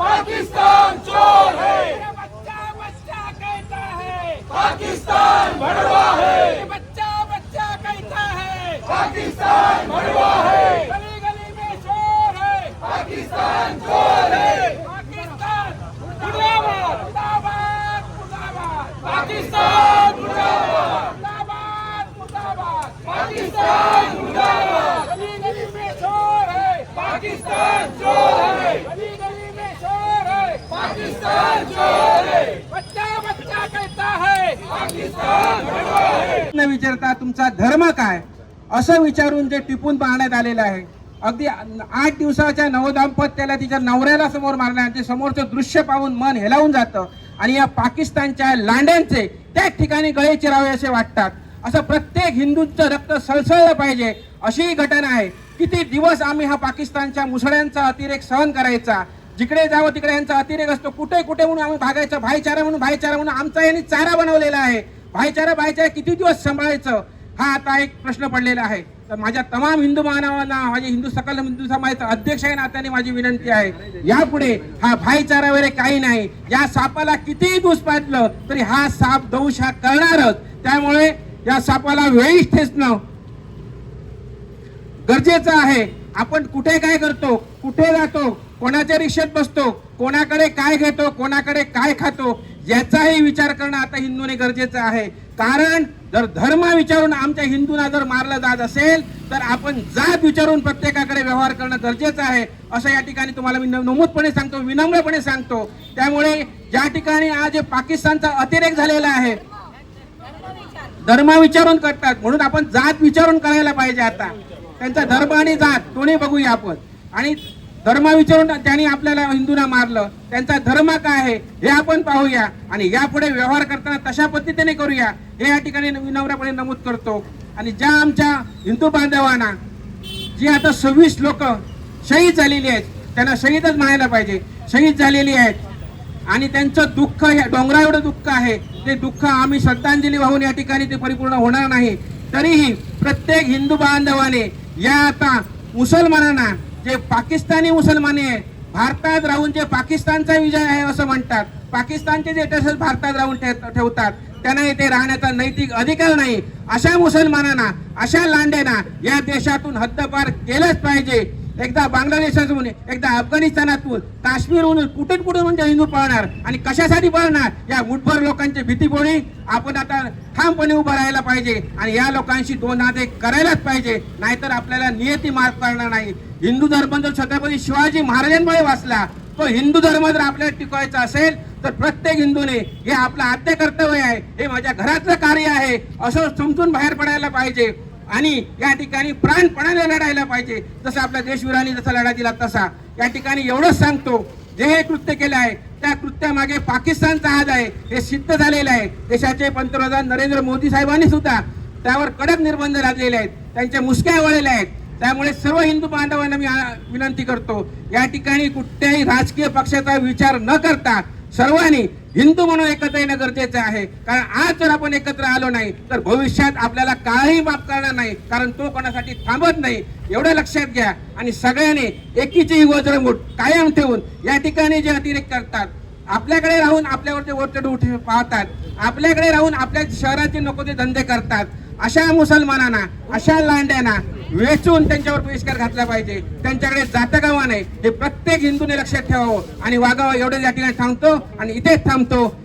पाकिस्तान चोर है। बच्चा बच्चा कहता है। पाकिस्तान भड़वा है। बच्चा बच्चा कहता है। पाकिस्तान भड़वा है। गली गली में शोर है। पाकिस्तान चोर है पाकिस्तान मुर्दाबाद मुर्दाबाद मुर्दाबाद पाकिस्तान मुर्दाबाद मुर्दाबाद मुर्दाबाद पाकिस्तान मुर्दाबाद गली गली में शोर है पाकिस्तान चोर है गली गली में शोर है पाकिस्तान चोर है बच्चा बच्चा कहता है पाकिस्तान भड़वा है न विचारता तुमचा धर्म काय? असं विचारून जे टिपून पाहण्यात आलेलं आहे. अगदी आठ दिवसाच्या नवदाम्पत्याला तिच्या नवऱ्याला समोर मारणार ते समोरचं दृश्य पाहून मन हेलावून जातं. आणि या पाकिस्तानच्या लांड्यांचे त्याच ठिकाणी गळे चिरावे असे वाटतात. असं प्रत्येक हिंदूंचं रक्त सळसळलं पाहिजे अशी ही घटना आहे. किती दिवस आम्ही हा पाकिस्तानच्या मुसळ्यांचा अतिरेक सहन करायचा? जिकडे जावं तिकडे यांचा अतिरेक असतो. कुठे कुठे म्हणून आम्ही भागायचं भाईचारा म्हणून भाईचारा म्हणून आमचा यांनी चारा बनवलेला आहे. भाईचारा भाईचारा किती दिवस सांभाळायचं? हा आता एक प्रश्न पडलेला आहे. तर माझ्या तमाम हिंदू मानवांना माझे हिंदू सकल हिंदू समाजाचा अध्यक्ष आहे नात्याने माझी विनंती आहे. यापुढे हा भाईचारा वगैरे काही नाही. या सापाला कितीही दूस पाजलं तरी हा साप दंश हा करणारच. त्यामुळे या सापाला वेळीच ठेचणं गरजेचं आहे. आपण कुठे काय करतो कुठे जातो कोणाच्या रिक्षेत बसतो कोणाकडे काय घेतो कोणाकडे काय खातो याचाही विचार करणं आता हिंदूने गरजेचं आहे. कारण जर धर्म विचारून आमच्या हिंदूंना जर मारलं जात असेल तर आपण जात विचारून प्रत्येकाकडे व्यवहार करणं गरजेचं आहे. असं या ठिकाणी तुम्हाला मी नमूदपणे सांगतो विनम्रपणे सांगतो. त्यामुळे ज्या ठिकाणी आज पाकिस्तानचा अतिरेक झालेला आहे धर्म विचारून करतात. म्हणून आपण जात विचारून करायला पाहिजे आता. त्यांचा धर्म आणि जात दोन्ही बघूया आपण. आणि धर्म विचारून त्यांनी आपल्याला हिंदूंना मारलं. त्यांचा धर्म काय आहे हे आपण पाहूया. आणि यापुढे व्यवहार करताना तशा पद्धतीने करूया. हे या ठिकाणी विनम्रपणे नमूद करतो. आणि ज्या आमच्या हिंदू बांधवांना जी आता सव्वीस लोक शहीद झालेली आहेत त्यांना शहीदच म्हणायला पाहिजे. शहीद झालेली आहेत. आणि त्यांचं दुःख या डोंगरा एवढं दुःख आहे. ते दुःख आम्ही श्रद्धांजली वाहून या ठिकाणी ते परिपूर्ण होणार नाही. तरीही प्रत्येक हिंदू बांधवाने या आता मुसलमानांना जे पाकिस्तानी मुसलमाने आहे भारतात राहून जे पाकिस्तानचा विजय आहे असं म्हणतात पाकिस्तानचे जे तसेच भारतात राहून ठेवतात त्यांना इथे राहण्याचा नैतिक अधिकार नाही. अशा मुसलमानांना अशा लांड्यांना या देशातून हद्दपार केलंच पाहिजे. एकदा बांगलादेशातून एकदा अफगाणिस्तानातून काश्मीरहून कुठून कुठून म्हणजे हिंदू पळणार आणि कशासाठी पळणार या मुठभर लोकांची भीतीपोळी आपण आता ठामपणे उभं राहायला पाहिजे आणि या लोकांशी दोन नाते करायलाच पाहिजे. नाहीतर आपल्याला नियती मार्ग करणार नाही. हिंदू धर्म जर छत्रपती शिवाजी महाराजांमुळे वाचला तो हिंदू धर्म जर आपल्याला टिकवायचा असेल तर प्रत्येक हिंदूने हे आपलं आद्य कर्तव्य आहे हे माझ्या घरातलं कार्य आहे असं समजून बाहेर पडायला पाहिजे. आणि या ठिकाणी प्राणपणाने लढायला पाहिजे. जसं आपल्या देशवीरांनी जसा लढा दिला तसा. या ठिकाणी एवढंच सांगतो जे हे कृत्य केलं आहे त्या कृत्यामागे पाकिस्तानचा हात आहे हे सिद्ध झालेलं आहे. देशाचे पंतप्रधान नरेंद्र मोदी साहेबांनी सुद्धा त्यावर कडक निर्बंध लादलेले आहेत. त्यांच्या मुसक्या वळलेल्या आहेत. त्यामुळे सर्व हिंदू बांधवांना मी विनंती करतो या ठिकाणी कुठल्याही राजकीय पक्षाचा विचार न करता सर्वांनी हिंदू म्हणून एकत्र येणं गरजेचं आहे. कारण आज जर आपण एकत्र आलो नाही तर भविष्यात आपल्याला काळही माफ करणार नाही. कारण तो कोणासाठी थांबत नाही एवढं लक्षात घ्या. आणि सगळ्यांनी एकीची ही कायम ठेवून या ठिकाणी जे अतिरेक करतात आपल्याकडे राहून आपल्यावरचे वरचढ उठे पाहतात. आपल्याकडे राहून आपल्या शहराचे नको ते धंदे करतात. अशा मुसलमानांना अशा लांड्यांना वेचून त्यांच्यावर बहिष्कार घातला पाहिजे. त्यांच्याकडे जाता कामा नाही हे प्रत्येक हिंदूने लक्षात ठेवावं. आणि वागावं एवढं या ठिकाणी थांबतो आणि इथेच थांबतो.